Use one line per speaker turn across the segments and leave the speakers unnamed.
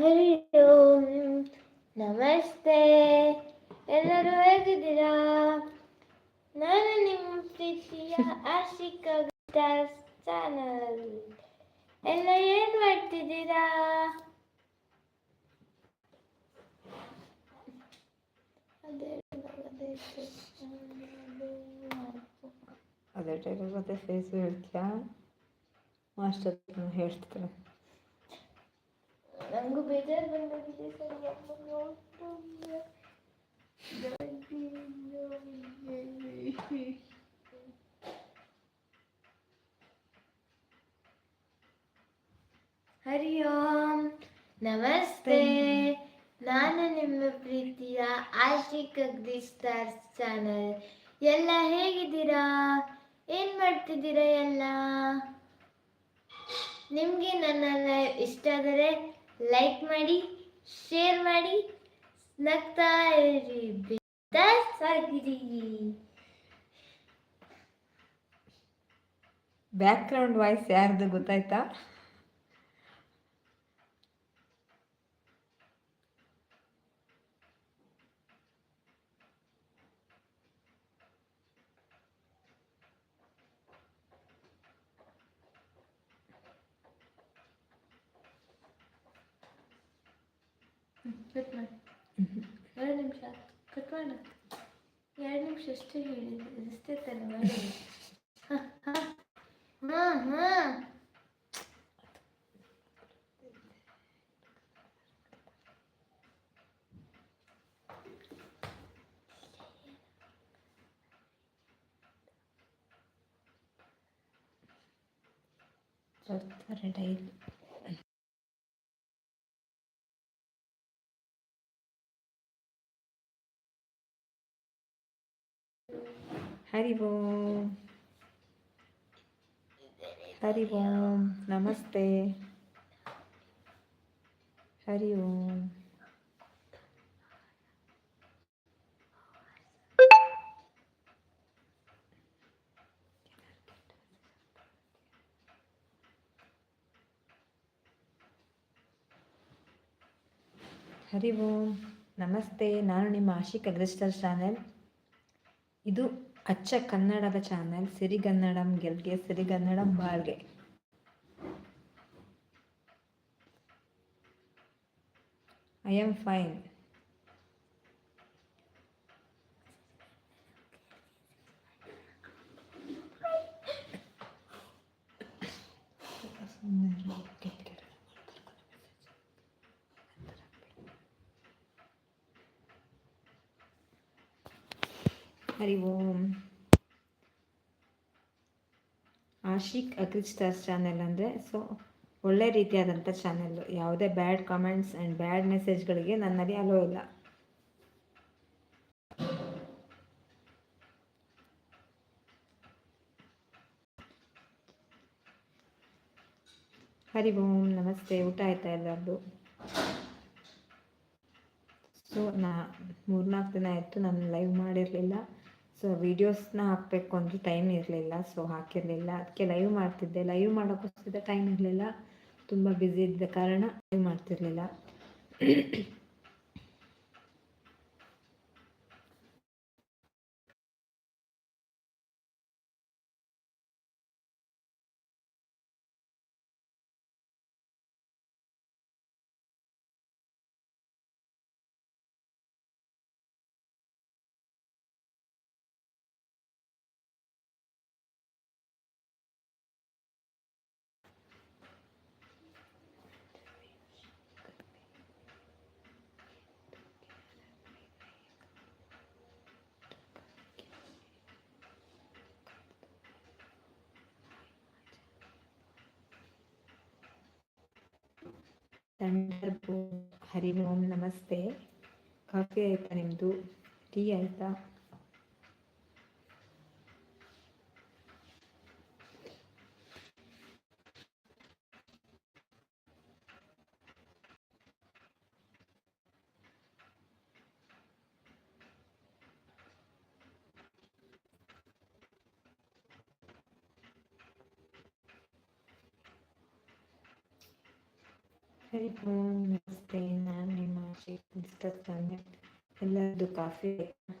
ಹರಿ ಓಂ ನಮಸ್ತೆ. ಎಲ್ಲರೂ ಹೇಗಿದ್ದೀರಾ? ನಾನು ನಿಮ್ಮ ಪ್ರೀತಿಯ ಆಶಿಕ ಚಾನಲ್ ಎಲ್ಲ ಏನ್ ಮಾಡ್ತಿದ್ದೀರಾ? ಅದೇ
ಟೈಲರ್ ಮತ್ತೆ ಫೇಸ್ ಹೇಳ್ತೀಯಾ? ಮಾಸ್ಟರ್ ಹೇಳ್ತಾರೆ
ನಂಗೂ ಬೇಜಾರು ಹರಿ ಓಂ ನಮಸ್ತೆ ನಾನು ನಿಮ್ಮ ಪ್ರೀತಿಯ ಆಶಿಕ್ ಅಗ್ದಿಸ್ಟಾರ್ ಚಾನಲ್ ಎಲ್ಲ ಹೇಗಿದ್ದೀರಾ ಏನು ಮಾಡ್ತಿದ್ದೀರಾ ಎಲ್ಲ ನಿಮಗೆ ನನ್ನ ಲೈವ್ ಇಷ್ಟ ಆದರೆ ಲೈಕ್ ಮಾಡಿ ಶೇರ್ ಮಾಡಿ ನಗ್ತಾ ಇರಿ.
ಬ್ಯಾಕ್ಗ್ರೌಂಡ್ ವಾಯ್ಸ್ ಯಾರ್ದು ಗೊತ್ತಾಯ್ತಾ?
ಕಟ್ ಮಾಡಿ ಎರಡು ನಿಮಿಷ ಕಟ್ ಮಾಡ ಎರಡು ನಿಮಿಷ ಅಷ್ಟೇ ಹೇಳಿದೆ ಅಷ್ಟೇ ತಾನೆ ಮಾಡಿ ಹಾಂ ಹಾಂ
ಬರ್ತಾರೆ ಡೈಲಿ ಹರಿ ಓಂ ಹರಿ ಓಂ ನಮಸ್ತೆ. ಹರಿ ಓಂ. ಹರಿ ಓಂ ನಮಸ್ತೆ. ನಾನು ನಿಮ್ಮ ಆಶಿಕ್ ಅಗ್ರಿಸ್ಟರ್ ಚಾನೆಲ್. ಇದು ಅಚ್ಚ ಕನ್ನಡದ ಚಾನೆಲ್ ಸಿರಿಗನ್ನಡಂ ಗೆಲ್ಗೆ ಸಿರಿಗನ್ನಡಂ ಬಾಳ್ಗೆ I am fine Hari Om Ashik Agristars channel ಅಂದರೆ ಸೊ ಒಳ್ಳೆ ರೀತಿಯಾದಂಥ ಚಾನೆಲ್ಲು ಯಾವುದೇ ಬ್ಯಾಡ್ ಕಾಮೆಂಟ್ಸ್ ಆ್ಯಂಡ್ ಬ್ಯಾಡ್ ಮೆಸೇಜ್ಗಳಿಗೆ ನನ್ನಲ್ಲಿ ಅಲೋ ಇಲ್ಲ. ಹರಿ ಓಂ, ನಮಸ್ತೆ. ಊಟ ಆಯ್ತಾ ಎಲ್ಲರದು? ಸೊ ನಾ ಮೂರ್ನಾಲ್ಕು ದಿನ ಆಯಿತು, ನಾನು ಲೈವ್ ಮಾಡಿರಲಿಲ್ಲ. ಸೊ ವೀಡಿಯೋಸ್ನ ಹಾಕಬೇಕು ಅಂದ್ರೆ ಟೈಮ್ ಇರಲಿಲ್ಲ. ಸೊ ಹಾಕಿರಲಿಲ್ಲ. ಅದಕ್ಕೆ ಲೈವ್ ಮಾಡ್ತಿದ್ದೆ. ಲೈವ್ ಮಾಡೋಕ್ಕೋಸ್ಕರ ಟೈಮ್ ಇರಲಿಲ್ಲ. ತುಂಬ ಬ್ಯುಸಿ ಇದ್ದ ಕಾರಣ ಲೈವ್ ಮಾಡ್ತಿರ್ಲಿಲ್ಲ. ತಂಡರ್ಪು ಹರಿ ಓಂ ನಮಸ್ತೆ. ಕಾಫಿ ಆಯ್ತಾ ನಿಮ್ಮದು ಟೀ ಆಯ್ತಾ? ಹರಿ ಓಂ ನಮಸ್ತೆ ನಾನು ನಿಮ್ಮ ಡಿಸ್ಟರ್ಬ್ ತಂದೆ ಎಲ್ಲರದ್ದು ಕಾಫಿ ಬೇಕಾ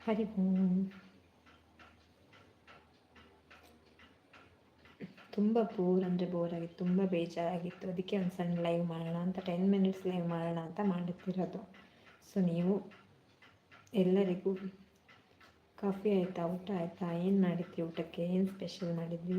ಹರಿ ಓಂ ತುಂಬ ಬೋರ್ ಅಂದರೆ ಬೋರ್ ಆಗಿತ್ತು, ತುಂಬ ಬೇಜಾರಾಗಿತ್ತು. ಅದಕ್ಕೆ ಒಂದು ಸಣ್ಣ ಲೈವ್ ಮಾಡೋಣ ಅಂತ ಟೆನ್ ಮಿನಿಟ್ಸ್ ಲೈವ್ ಮಾಡೋಣ ಅಂತ ಮಾಡುತ್ತಿರೋದು. ಸೊ ನೀವು ಎಲ್ಲರಿಗೂ ಕಾಫಿ ಆಯಿತಾ, ಊಟ ಆಯಿತಾ, ಏನು ಮಾಡಿದ್ವಿ ಊಟಕ್ಕೆ? ಏನು ಸ್ಪೆಷಲ್ ಮಾಡಿದ್ವಿ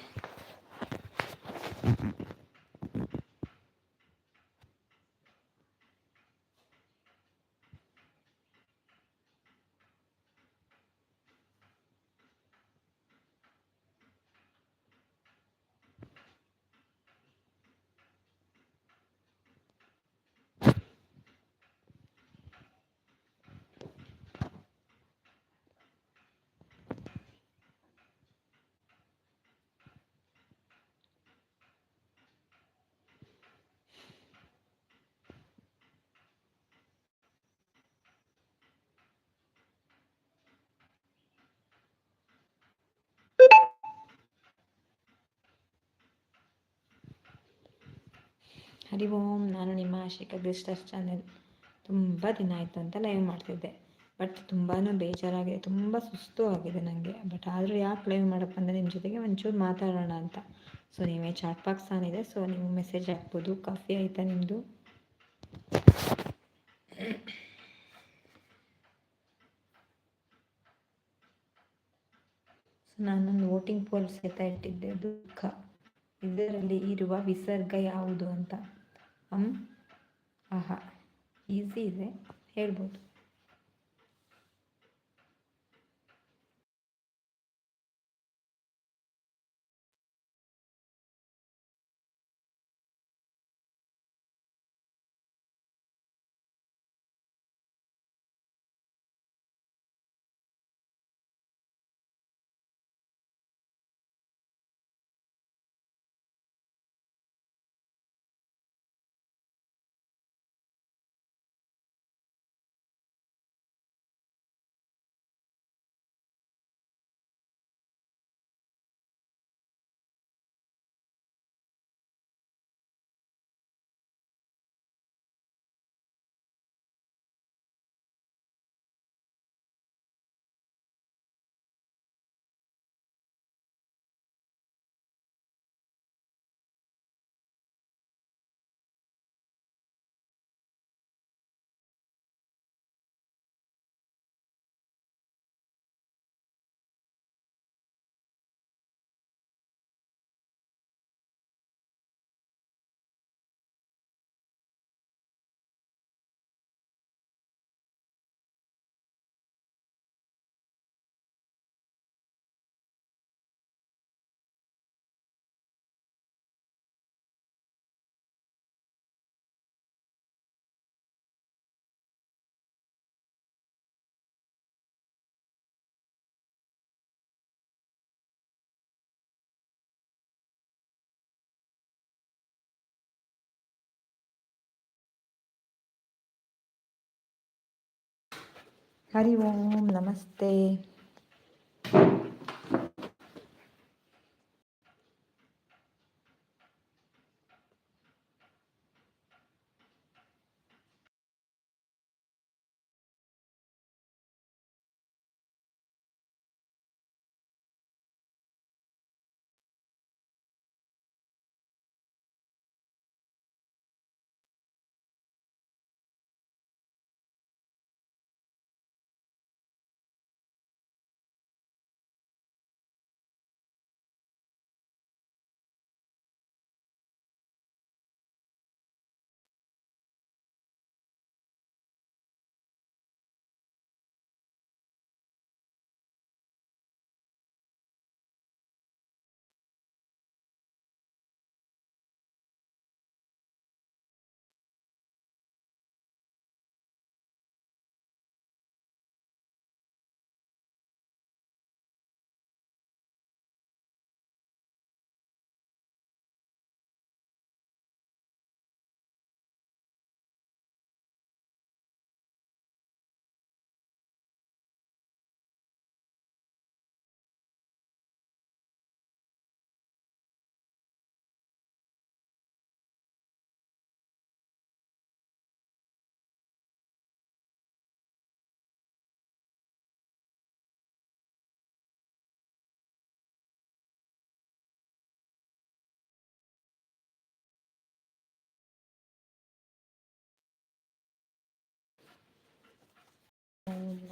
ಹರಿ ಓಂ, ನಾನು ನಿಮ್ಮ ಆಶಿಕ ಡಿಸ್ಟರ್ಸ್ ಚಾನೆಲ್. ತುಂಬ ದಿನ ಆಯಿತು ಅಂತ ಲೈವ್ ಮಾಡ್ತಿದ್ದೆ. ಬಟ್ ತುಂಬಾ ಬೇಜಾರಾಗಿದೆ. ತುಂಬ ಸುಸ್ತು ಆಗಿದೆ ನನಗೆ ಬಟ್ ಆದರೂ ಯಾಕೆ ಲೈವ್ ಮಾಡಪ್ಪ ಅಂದರೆ ನಿಮ್ಮ ಜೊತೆಗೆ ಒಂಚೂರು ಮಾತಾಡೋಣ ಅಂತ. ಸೊ ನೀವೇ ಚಾಟ್ ಬಾಕ್ಸ್ ಆನ್ ಸೊ ನೀವು ಮೆಸೇಜ್ ಹಾಕ್ಬೋದು. ಕಾಫಿ ಆಯಿತಾ ನಿಮ್ಮದು ನಾನೊಂದು ವೋಟಿಂಗ್ ಪೋಲ್ ಸಹಿತ ಇಟ್ಟಿದ್ದೆ. ದುಃಖ. ಇದರಲ್ಲಿ ಇರುವ ವಿಸರ್ಗ ಯಾವುದು ಅಂತ. ಅಂ ಆಹಾ ಈಸಿ ಇದೆ. ಹೇಳ್ಬೋದು. ಹರಿ ಓಂ ನಮಸ್ತೆ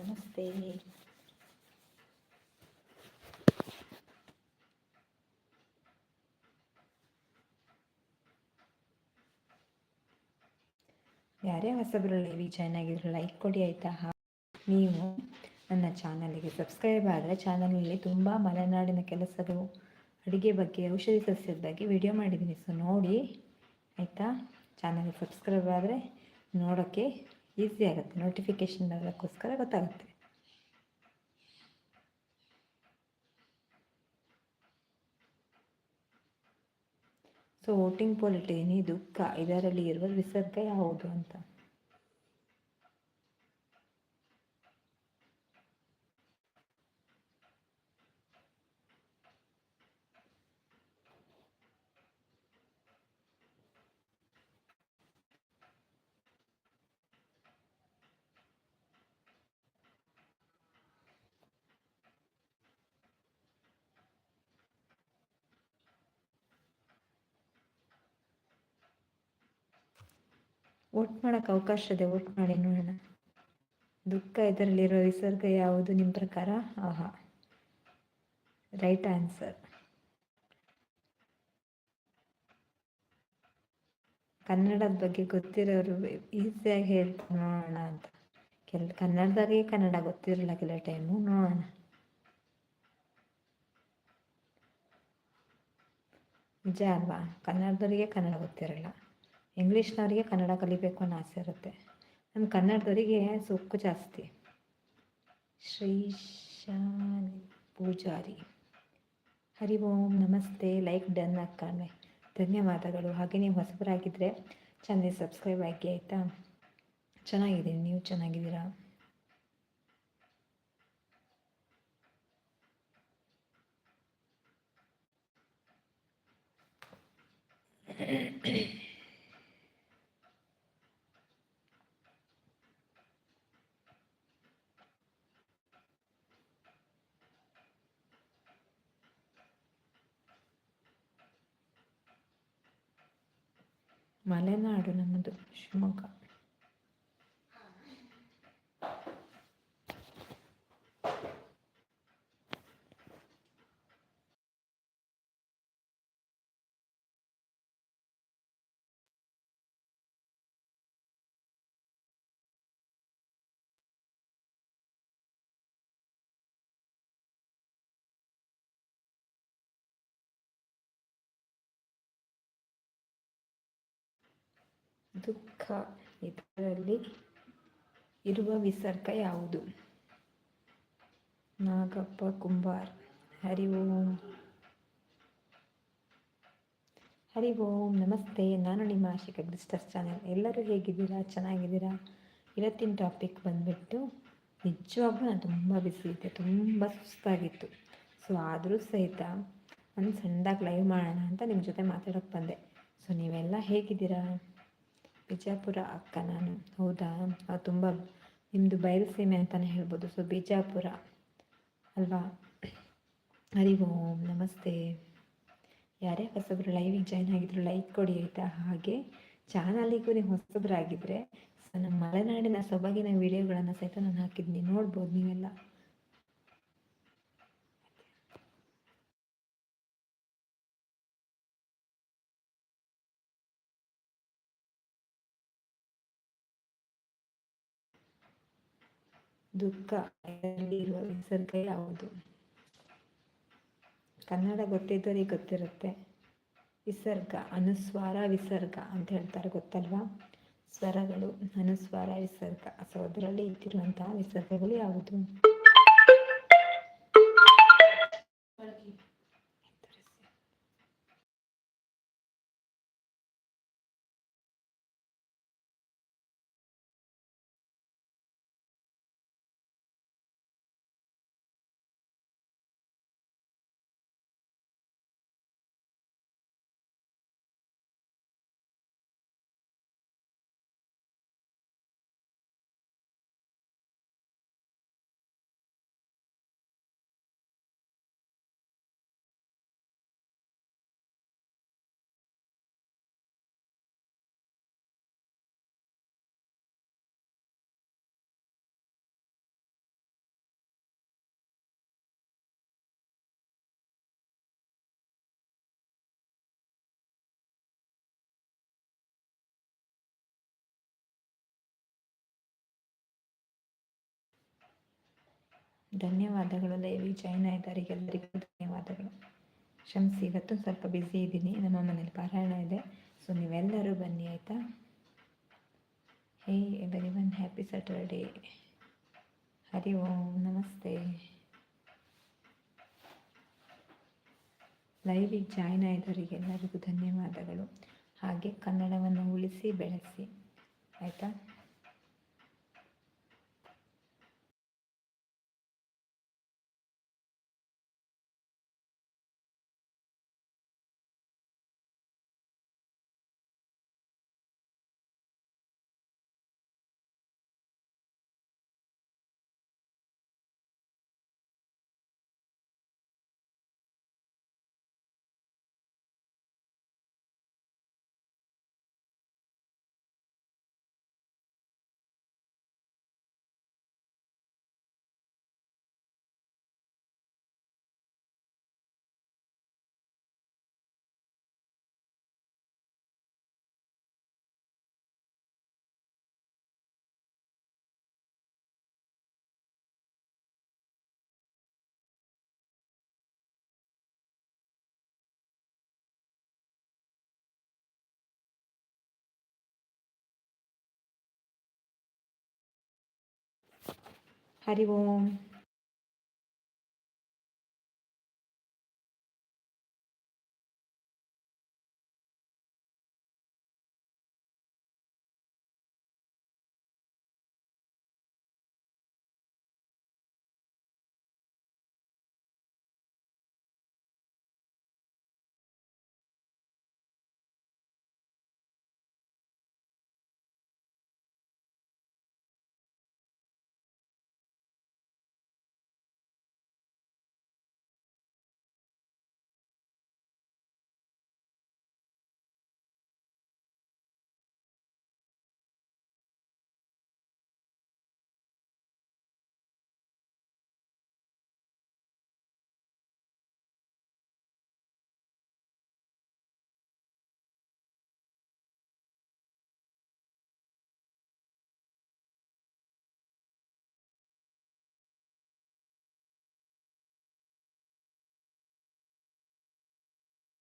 ನಮಸ್ತೆ ಯಾರೇ ಹೊಸಬರು ಲೈವಿ ಜಾಯ್ನ್ ಲೈಕ್ ಕೊಡಿ ಆಯಿತಾ? ನೀವು ನನ್ನ ಚಾನಲ್ಗೆ ಸಬ್ಸ್ಕ್ರೈಬ್ ಆದರೆ ಚಾನಲಲ್ಲಿ ತುಂಬ ಮಲೆನಾಡಿನ ಕೆಲಸಗಳು ಅಡುಗೆ ಬಗ್ಗೆ, ಔಷಧಿ ಸಸ್ಯದ ಬಗ್ಗೆ ವಿಡಿಯೋ ಮಾಡಿದ್ದೀನಿ. ಸೊ ನೋಡಿ, ಆಯಿತಾ? ಚಾನಲ್ಗೆ ಸಬ್ಸ್ಕ್ರೈಬ್ ಆದರೆ ನೋಡೋಕ್ಕೆ ಈಸಿ ಆಗುತ್ತೆ. ನೋಟಿಫಿಕೇಷನ್ ಬರೋಕ್ಕೋಸ್ಕರ ಗೊತ್ತಾಗುತ್ತೆ. ಸೊ ವೋಟಿಂಗ್ ಪೊಲಿಟಿನಿ ದುಃಖ ಇದರಲ್ಲಿ ಇರುವ ವಿಸರ್ಗ ಯಾವುದು ಅಂತ? ವೋಟ್ ಮಾಡೋಕೆ ಅವಕಾಶ ಇದೆ ವೋಟ್ ಮಾಡಿ ನೋಡೋಣ. ದುಃಖ ಇದರಲ್ಲಿರೋ ವಿಸರ್ಗ ಯಾವುದು ನಿಮ್ಮ ಪ್ರಕಾರ? ಆಹಾ. Right answer. ಕನ್ನಡದ ಬಗ್ಗೆ ಗೊತ್ತಿರೋರು ಈಸಿಯಾಗಿ ಹೇಳ್ತಾರೆ ನೋಡೋಣ ಅಂತ. ಕೆಲ, ಕನ್ನಡದಾಗೆ ಕನ್ನಡ ಗೊತ್ತಿರಲ್ಲ ಕೆಲವು ಟೈಮು, ನೋಡೋಣ. ನಿಜ ಅಲ್ವಾ? ಕನ್ನಡದವರಿಗೆ ಕನ್ನಡ ಗೊತ್ತಿರಲ್ಲ. ಇಂಗ್ಲೀಷ್ನವರಿಗೆ ಕನ್ನಡ ಕಲಿಬೇಕು ಅನ್ನೋ ಆಸೆ ಇರುತ್ತೆ. ನಮ್ಮ ಕನ್ನಡದವರಿಗೆ ಸೊಕ್ಕು ಜಾಸ್ತಿ. ಶ್ರೀಶಾನಿ ಪೂಜಾರಿ. ಹರಿ ಓಂ, ನಮಸ್ತೆ, ಲೈಕ್ ಡನ್ ಹಾಕೊಂಡೆ ಧನ್ಯವಾದಗಳು. ಹಾಗೆ ನೀವು ಹೊಸಬರಾಗಿದ್ದರೆ ಚೆನ್ನಾಗಿ ಸಬ್ಸ್ಕ್ರೈಬ್ ಆಗಿ, ಆಯಿತಾ? ಚೆನ್ನಾಗಿದ್ದೀನಿ. ನೀವು ಚೆನ್ನಾಗಿದ್ದೀರಾ? ಮಲೆನಾಡು ನಮ್ಮದು ದುಃಖ ಇದರಲ್ಲಿ ಇರುವ ವಿಸರ್ಗ ಯಾವುದು? ನಾಗಪ್ಪ, ಕುಂಬಾರ್. ಹರಿ ಓಂ ಹರಿ ಓಂ ನಮಸ್ತೆ. ನಾನು ನಿಮ್ಮ ಆಶಿಕ ಗ್ರಿಸ್ಟರ್ಸ್ ಚಾನೆಲ್. ಎಲ್ಲರೂ ಹೇಗಿದ್ದೀರಾ? ಚೆನ್ನಾಗಿದ್ದೀರಾ? ಇವತ್ತಿನ ಟಾಪಿಕ್ ಬಂದ್ಬಿಟ್ಟು ನಿಜವಾಗ್ಲೂ ನಾನು ತುಂಬ ಬಿಸಿ ಇದ್ದೆ. ತುಂಬ ಸುಸ್ತಾಗಿತ್ತು. ಸೊ ಆದರೂ ಸಹಿತ ನಾನು ಸಣ್ಣದಾಗಿ ಲೈವ್ ಮಾಡೋಣ ಅಂತ ನಿಮ್ಮ ಜೊತೆ ಮಾತಾಡೋಕ್ಕೆ ಬಂದೆ. ಸೊ ನೀವೆಲ್ಲ ಹೇಗಿದ್ದೀರಾ? ಬಿಜಾಪುರ ಅಕ್ಕ ನಾನು. ಹೌದಾ? ತುಂಬ ನಿಮ್ಮದು ಬಯಲುಸೀಮೆ ಅಂತಲೇ ಹೇಳ್ಬೋದು. ಸೊ ಬಿಜಾಪುರ. ಅಲ್ವಾ? ಹರಿ ಓಂ, ನಮಸ್ತೆ. ಯಾರೇ ಹೊಸಬ್ರು ಲೈವಿಗೆ ಜಾಯ್ನ್ ಆಗಿದ್ರು ಲೈಕ್ ಕೊಡಿ ಆಯಿತಾ? ಹಾಗೆ ಚಾನಲಿಗೂ ನೀವು ಹೊಸಬ್ರಾಗಿದ್ದರೆ ಸೊ, ನಮ್ಮ ಮಲೆನಾಡಿನ ಸೊಬಗಿನ ವಿಡಿಯೋಗಳನ್ನು ಸಹಿತ ನಾನು ಹಾಕಿದ್ದೀನಿ ನೋಡ್ಬೋದು ನೀವೆಲ್ಲ. ದುಃಖ ಇರುವ ವಿಸರ್ಗ ಯಾವುದು? ಕನ್ನಡ ಗೊತ್ತಿದ್ದವರಿಗೆ ಗೊತ್ತಿರುತ್ತೆ. ವಿಸರ್ಗ, ಅನುಸ್ವಾರ ವಿಸರ್ಗ ಅಂತ ಹೇಳ್ತಾರೆ ಗೊತ್ತಲ್ವಾ? ಸ್ವರಗಳು, ಅನುಸ್ವಾರ ವಿಸರ್ಗ. ಸೊ, ಅದರಲ್ಲಿ ಇಟ್ಟಿರುವಂತಹ ವಿಸರ್ಗಗಳು ಯಾವುದು? ಧನ್ಯವಾದಗಳು ಲೈವಿ ಜಾಯ್ನ್ ಆಯ್ದವರಿಗೆ ಎಲ್ಲರಿಗೂ ಧನ್ಯವಾದಗಳು. ಕ್ಷಮಿಸಿ, ಇವತ್ತು ಸ್ವಲ್ಪ ಬ್ಯುಸಿ ಇದ್ದೀನಿ. ನಮ್ಮ ಮನೇಲಿ ಪಾರಾಯಣ ಇದೆ. ಸೊ ನೀವೆಲ್ಲರೂ ಬನ್ನಿ, ಆಯಿತಾ? Hey everyone happy Saturday Hari Om, ನಮಸ್ತೆ. ಲೈವಿಗೆ ಜಾಯ್ನ್ ಆಯ್ದವರಿಗೆ ಎಲ್ಲರಿಗೂ ಧನ್ಯವಾದಗಳು. ಹಾಗೆ ಕನ್ನಡವನ್ನು ಉಳಿಸಿ, ಬೆಳೆಸಿ. ಆಯಿತಾ? ಹರಿ ಓಂ